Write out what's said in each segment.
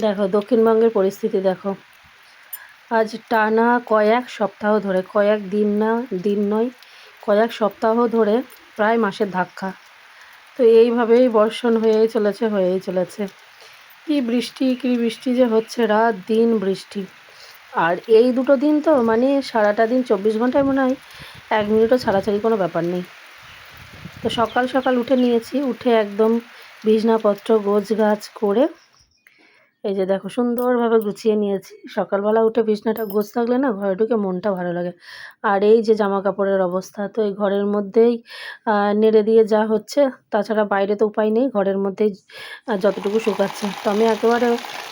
দেখো, দক্ষিণবঙ্গের পরিস্থিতি দেখো। আজ টানা কয়েক সপ্তাহ ধরে, কয়েক দিন না, দিন নয়, কয়েক সপ্তাহ ধরে প্রায় মাসের ধাক্কা। তো এইভাবেই বর্ষণ হয়েই চলেছে হয়েই চলেছে। কী বৃষ্টি কী বৃষ্টি যে হচ্ছে, রাত দিন বৃষ্টি। আর এই দুটো দিন তো মানে সারাটা দিন চব্বিশ ঘন্টায় মনে হয় এক মিনিটও ছাড়াছাড়ি কোনো ব্যাপার নেই। তো সকাল সকাল উঠে নিয়েছি, উঠে একদম বিছনাপত্র গোছ গাছ করে এই যে দেখো, সুন্দরভাবে গুছিয়ে নিয়েছি। সকালবেলা উঠে বিছনাটা গোছ থাকলে না ঘরে ঢুকে মনটা ভালো লাগে। আর এই যে জামা কাপড়ের অবস্থা, তো এই ঘরের মধ্যেই নেড়ে দিয়ে যা হচ্ছে, তাছাড়া বাইরে তো উপায় নেই, ঘরের মধ্যেই যতটুকু শুকাচ্ছে। তো আমি একেবারে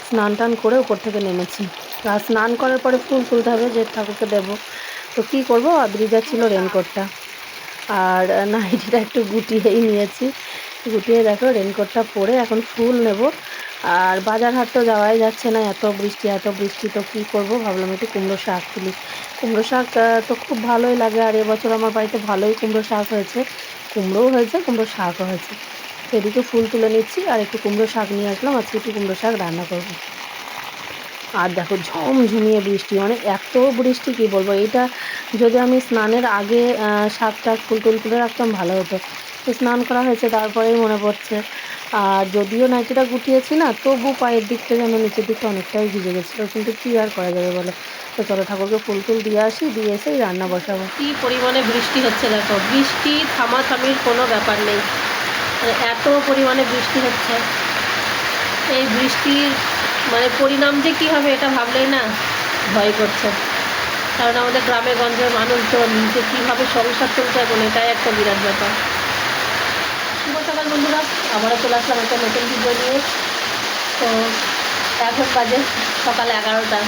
স্নান টান করে উপর থেকে নেমেছি। আর স্নান করার পরে ফুল তুলতে হবে, যে ঠাকুরকে দেবো। তো কী করব? আদ্রিজা ছিল রেনকোটটা। আর, নাইটিটা একটু গুটিয়েই নিয়েছি। গুটিয়ে দেখো, রেনকোটটা পরে এখন ফুল নেব। আর বাজার হাট তো যাওয়াই যাচ্ছে না, এত বৃষ্টি এত বৃষ্টি, তো কী করব? ভাবলাম একটু কুমড়ো শাক তুলি। কুমড়ো শাক তো খুব ভালোই লাগে, আর এবছর আমার বাড়িতে ভালোই কুমড়ো শাক হয়েছে। কুমড়োও হয়েছে, কুমড়ো শাকও হয়েছে। এদিকে ফুল তুলে নিচ্ছি, আর একটু কুমড়ো শাক নিয়ে আসলাম, আজকে একটু কুমড়ো শাক রান্না করব। আর দেখো ঝমঝমিয়ে বৃষ্টি মানে এত বৃষ্টি, কি বলব? এটা যদি আমি স্নানের আগে শাক টাক ফুল টুল তুলে রাখতাম, ভালো হতো। স্নান করা হয়েছে, তারপরেই মনে পড়ছে। আর যদিও নাইটিটা গুটিয়েছি না, তবু পায়ের দিকটা যেন নিচের দিকটা অনেকটাই ভিজে গেছিল, কিন্তু কী আর করা যাবে বলো? তো চলো ঠাকুরকে ফুল টুল দিয়ে আসি, দিয়ে এসেই রান্না বসাবো। কী পরিমাণে বৃষ্টি হচ্ছে দেখো, বৃষ্টি থামাথামির কোনো ব্যাপার নেই। মানে এত পরিমাণে বৃষ্টি হচ্ছে। এই বৃষ্টির মানে পরিণাম যে কী হবে এটা ভাবলেই না ভয় করছে। কারণ আমাদের গ্রামে গঞ্জের মানুষজন যে কীভাবে সংসার চলছে এখন, এটাই একটা বিরাট ব্যাপার। শুভ সকাল বন্ধুরা, আবারও চলে আসলাম একটা নতুন ভিডিও নিয়ে। তো এখন বাজে সকাল এগারোটা।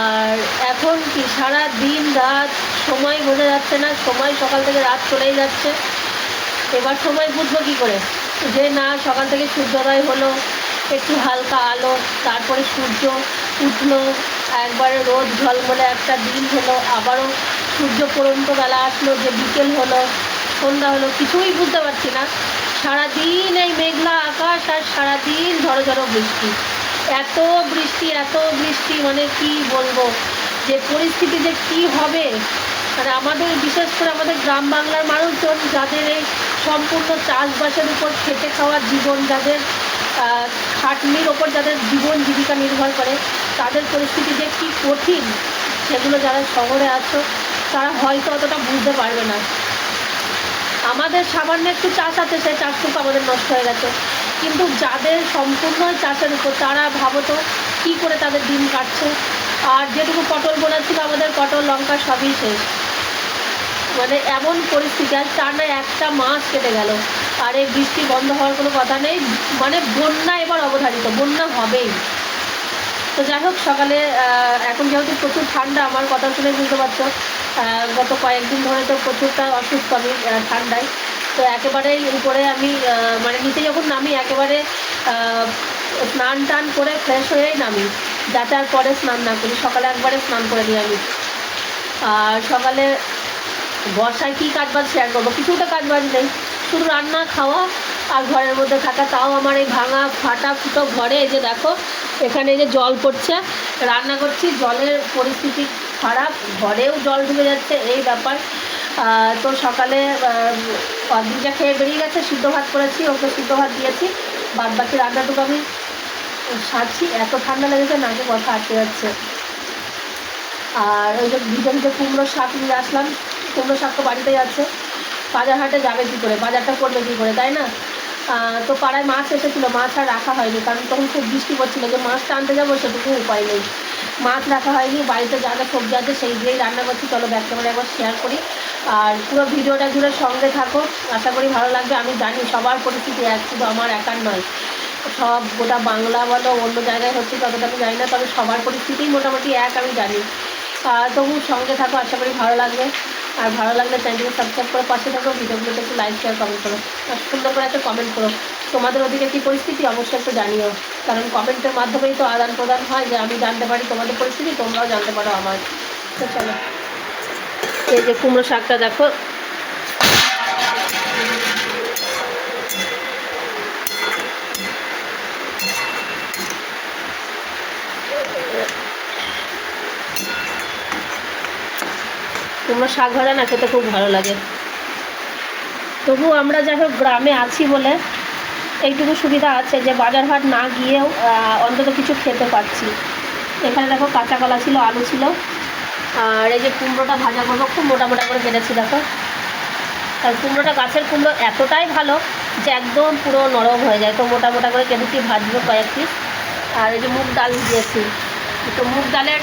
আর এখন কি সারা দিন রাত সময় বোঝা যাচ্ছে না, সময় সকাল থেকে রাত চলেই যাচ্ছে। এবার সময় বুঝব কী করে? যে না, সকাল থেকে সূর্যোদয় হলো, একটু হালকা আলো, তারপরে সূর্য উঠল, একবারে রোদ ঝলমলে একটা দিন হলো, আবারও সূর্য পড়ন্ত বেলা আসলো, যে বিকেল হলো সন্ধ্যা হলো, কিছুই বুঝতে পারছি না। সারাদিন এই মেঘলা আকাশ আর সারাদিন ঝড়ো ঝড়ো বৃষ্টি। এত বৃষ্টি এত বৃষ্টি মানে কি বলব? যে পরিস্থিতি যে কী হবে? মানে আমাদের, বিশেষ করে আমাদের গ্রাম বাংলার মানুষজন, যাদের এই সম্পূর্ণ চাষবাসের উপর খেটে খাওয়ার জীবন, যাদের খাটনির ওপর যাদের জীবন জীবিকা নির্ভর করে, তাদের পরিস্থিতি যে কী কঠিন, সেগুলো যারা শহরে আছো, তারা হয়তো অতটা বুঝতে পারবে না। আমাদের সামান্য একটু চাষ আছে, সেই চাষটুকু আমাদের নষ্ট হয়ে গেছে। কিন্তু যাদের সম্পূর্ণ চাষের উপর, তারা ভাবো তো কী করে তাদের দিন কাটছে। আর যেটুকু পটল বোনা ছিল আমাদের পটল, লঙ্কা সবই শেষ। মানে এমন পরিস্থিতি, আর টানা একটা মাস কেটে গেল। আর এই বৃষ্টি বন্ধ হওয়ার কোনো কথা নেই। মানে বন্যা এবার অবধারিত, বন্যা হবেই। তো যাই হোক, সকালে এখন যেহেতু প্রচুর ঠান্ডা, আমার কথা শুনে বুঝতে পারছ গত কয়েকদিন ধরে তো প্রচুরটা অসুস্থ আমি ঠান্ডায়। তো একেবারেই উপরে আমি মানে নিচে যখন নামি, একেবারে স্নান টান করে ফ্রেশ হয়েই নামি, যাতে আর পরে স্নান না করি। সকালে একবারে স্নান করে নিই আমি। আর সকালে বর্ষায় কী কাজ বাজ শেয়ার করব? কিছুটা কাজ বাজ নেই। শুধু রান্না, খাওয়া আর ঘরের মধ্যে থাকা, তাও আমার এই ভাঙা, ফাটা ফুটো ঘরে যে দেখো এখানে যে জল পড়ছে, রান্না করছি, জলের পরিস্থিতি খারাপ, ঘরেও জল ঢুকে যাচ্ছে, এই ব্যাপার। তো সকালে দিনটা খেয়ে বেরিয়ে গেছে, সিদ্ধ ভাত করেছি, ওকে সিদ্ধ ভাত দিয়েছি বাদ বাকি রান্নাটুকু আমি সারছি, এত ঠান্ডা লেগেছে নাকে কথা আটকে যাচ্ছে। আর ওই যে ভিজে ভিজে কুমড়ো শাক নিয়ে আসলাম কুমড়ো শাক তো বাড়িতেই আছে। বাজার হাটে যাবে কী করে? বাজারটা করবে কী করে, তাই না? তো পাড়ায় মাছ এসেছিল, মাছ আর রাখা হয়নি, কারণ তখন খুব বৃষ্টি পড়ছিলো, যে মাছটা আনতে যাব সেটুকু উপায় নেই। মাছ রাখা হয়নি, বাড়িতে যা যা সবজি আছে সেই দিয়েই রান্না করছি, চলো ব্যাক ক্যামেরা একবার শেয়ার করি। আর পুরো ভিডিওটা জুড়ে সঙ্গে থাকো, আশা করি ভালো লাগবে, আমি জানি সবার পরিস্থিতি এক, শুধু আমার একার নয়। সব গোটা বাংলা বলো, অন্য জায়গায় হচ্ছে ততটা আমি জানি না, তবে সবার পরিস্থিতিই মোটামুটি এক, আমি জানি। তবু সঙ্গে থাকো, আশা করি ভালো লাগবে। আর ভালো লাগলে চ্যানেলটিকে সাবস্ক্রাইব করে পাশে থাকো, ভিডিওগুলোতে একটু লাইক শেয়ার কমেন্ট করো। আর সুন্দর করে একটা কমেন্ট করো, তোমাদের ওদিকে কী পরিস্থিতি অবশ্যই একটু জানিও। কারণ কমেন্টের মাধ্যমেই তো আদান প্রদান হয় যে আমি জানতে পারি তোমাদের পরিস্থিতি, তোমরাও জানতে পারো আমার। তো চলো। এই যে কুমড়ো শাকটা দেখো কুমড়ো শাক ভাজা না খেতে খুব ভালো লাগে। তবু আমরা যাই হোক গ্রামে আছি বলে এইটুকু সুবিধা আছে যে বাজার হাট না গিয়েও অন্তত কিছু খেতে পারছি। এখানে দেখো কাঁচা কলা ছিল, আলু ছিল, আর এই যে কুমড়োটা ভাজা করব, খুব মোটা মোটা করে কেটেছি দেখো। আর কুমড়োটা গাছের কুমড়ো এতটাই ভালো যে একদম পুরো নরম হয়ে যায়। তো মোটা মোটা করে কেটেছি, ভাজবো কয়েক পিস আর এই যে মুগ ডাল দিয়েছি। তো মুগ ডালের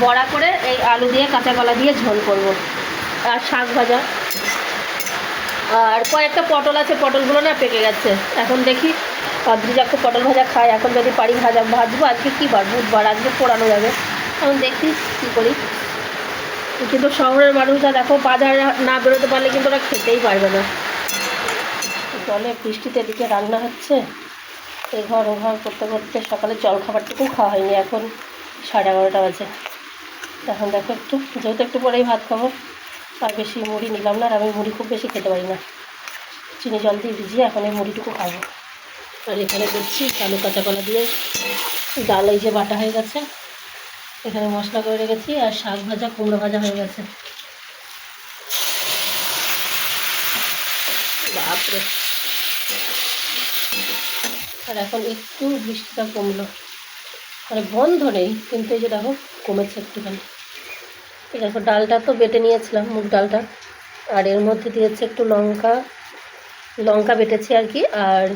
বড়া করে এই আলু দিয়ে কাঁচা কলা দিয়ে ঝোল করব। আর শাক ভাজা। আর কয়েকটা পটল আছে, পটলগুলো না পেকে গেছে। এখন দেখি অদ্রিজা খুব পটল ভাজা খায়। এখন যদি পারি ভাজা, ভাজবো। আজকে কী বার? বুধবার, আজকে পোড়ানো যাবে। এখন দেখি কী করি। কিন্তু শহরের মানুষরা দেখো, বাজারে না বেরোতে পারলে কিন্তু ওরা খেতেই পারবে না। জলে বৃষ্টিতে এদিকে রান্না হচ্ছে। এই ঘর, ও ঘর করতে করতে সকালে জল খাবারটুকু খাওয়া হয়নি। এখন সাড়ে এগারোটা বাজে। এখন দেখো একটু, যেহেতু একটু পরেই ভাত খাব আর বেশি মুড়ি নিলাম না, আর আমি মুড়ি খুব বেশি খেতে পারি না। চিনি জল দিয়ে ভিজিয়ে এখন এই মুড়িটুকু খাব। আর এখানে দেখছি আলু কাঁচা কলা দিয়ে ডাল, এই যে বাটা হয়ে গেছে। এখানে মশলা করে রেখেছি, আর শাক ভাজা, কুমড়ো ভাজা হয়ে গেছে। বাপরে। আর এখন একটু বৃষ্টিটা কমলো। মানে বন্ধ নেই, কিন্তু এই যে দেখো কমেছে একটুখানি। এই দেখো ডালটা তো বেটে নিয়েছিলাম, মুগ ডালটা। আর এর মধ্যে দিয়েছে একটু লঙ্কা লঙ্কা বেটেছি আর কি, আর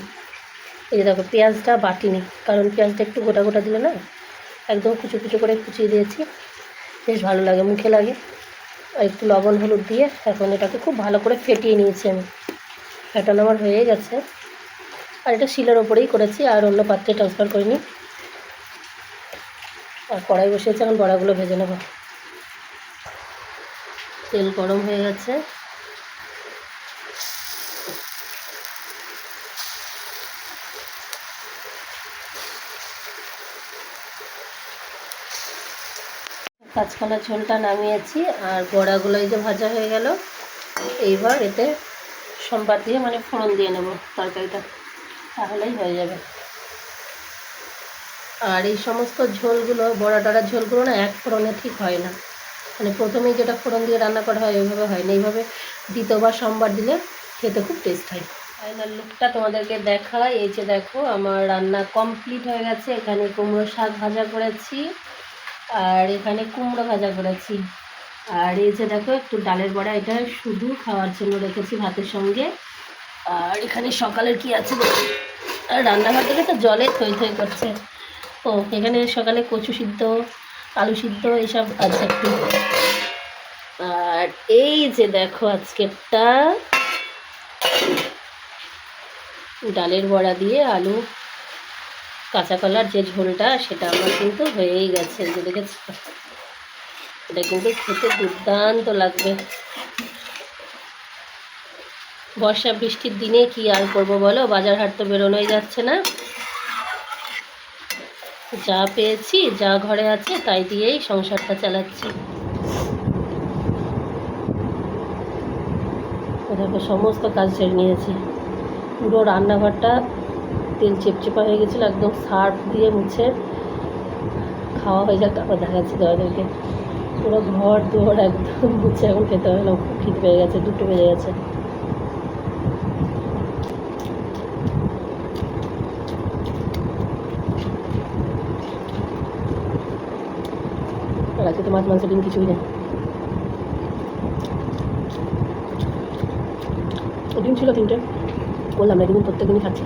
এই যে দেখো পেঁয়াজটা বাটিনি, কারণ পেঁয়াজটা একটু গোটা গোটা দিলে না একদম কুচু কুচু করে কুচিয়ে দিয়েছি। বেশ ভালো লাগে, মুখে লাগে। আর একটু লবণ হলুদ দিয়ে এখন এটাকে খুব ভালো করে ফেটিয়ে নিয়েছি আমি। ফেটানো আমার হয়ে গেছে। আর এটা শিলের ওপরেই করেছি, আর অন্য পাত্রে ট্রান্সফার করিনি। আর কড়াই বসিয়েছি, এখন বড়াগুলো ভেজে নেব। তেল গরম হয়ে গেছে। কাঁচকলা ঝোলটা নামিয়েছি, আর বড়াগুলো এই যে ভাজা হয়ে গেল, এইবার এতে সোমবার দিয়ে মানে ফোড়ন দিয়ে নেব তরকারিটা। তাহলেই হয়ে যাবে। আর এই সমস্ত ঝোলগুলো, বড়া টড়ার ঝোলগুলো না এক ফোড়নে ঠিক হয় না। মানে প্রথমেই যেটা ফোড়ন দিয়ে রান্না করা হয়, ওইভাবে হয় না। এইভাবে দ্বিতীয়বার সোমবার দিলে খেতে খুব টেস্ট হয়। ফাইনাল লুকটা তোমাদেরকে দেখাই। এই যে দেখো, আমার রান্না কমপ্লিট হয়ে গেছে। এখানে কুমড়ো শাক ভাজা করেছি আর এখানে কুমড়ো ভাজা করেছি। আর এই যে দেখো, একটু ডালের বড়া। এটা শুধু খাওয়ার জন্য রেখেছি ভাতের সঙ্গে। আর এখানে সকালের কি আছে রান্নাঘর থেকে তো জলে থই থই করছে। ও, এখানে সকালে কচু সিদ্ধ, আলু সিদ্ধ এইসব আছে একটু। আর এই যে দেখো আজকেরটা, ডালের বড়া দিয়ে আলু, কাঁচা কলার যে ঝোলটা, সেটা আমার কিন্তু হয়েই গেছে যে দেখেছি? এটা কিন্তু খেতে দুর্দান্ত লাগবে। বর্ষা বৃষ্টির দিনে কি আর করব বলো? বাজার হাট তো বেরোনোই যাচ্ছে না। যা পেয়েছি, যা ঘরে আছে, তাই দিয়েই সংসারটা চালাচ্ছি। দেখো, সমস্ত কাজ সেরে নিয়েছি। পুরো রান্নাঘরটা তেল চেপচেপা হয়ে গেছিল, একদম সার্ফ দিয়ে মুছে খাওয়া হয়ে যাক, তারপর দেখাচ্ছি তোমাদেরকে। পুরো ঘর দুয়ার একদম মুছে এখন খেতে হবে না খিদ পেয়ে গেছে, দুটো বেজে গেছে। আজকে তো মাছ মাংস ডিম কিছুই নেই। ডিম ছিল তিনটে, বললাম না ডিম প্রত্যেকদিনই খাচ্ছি।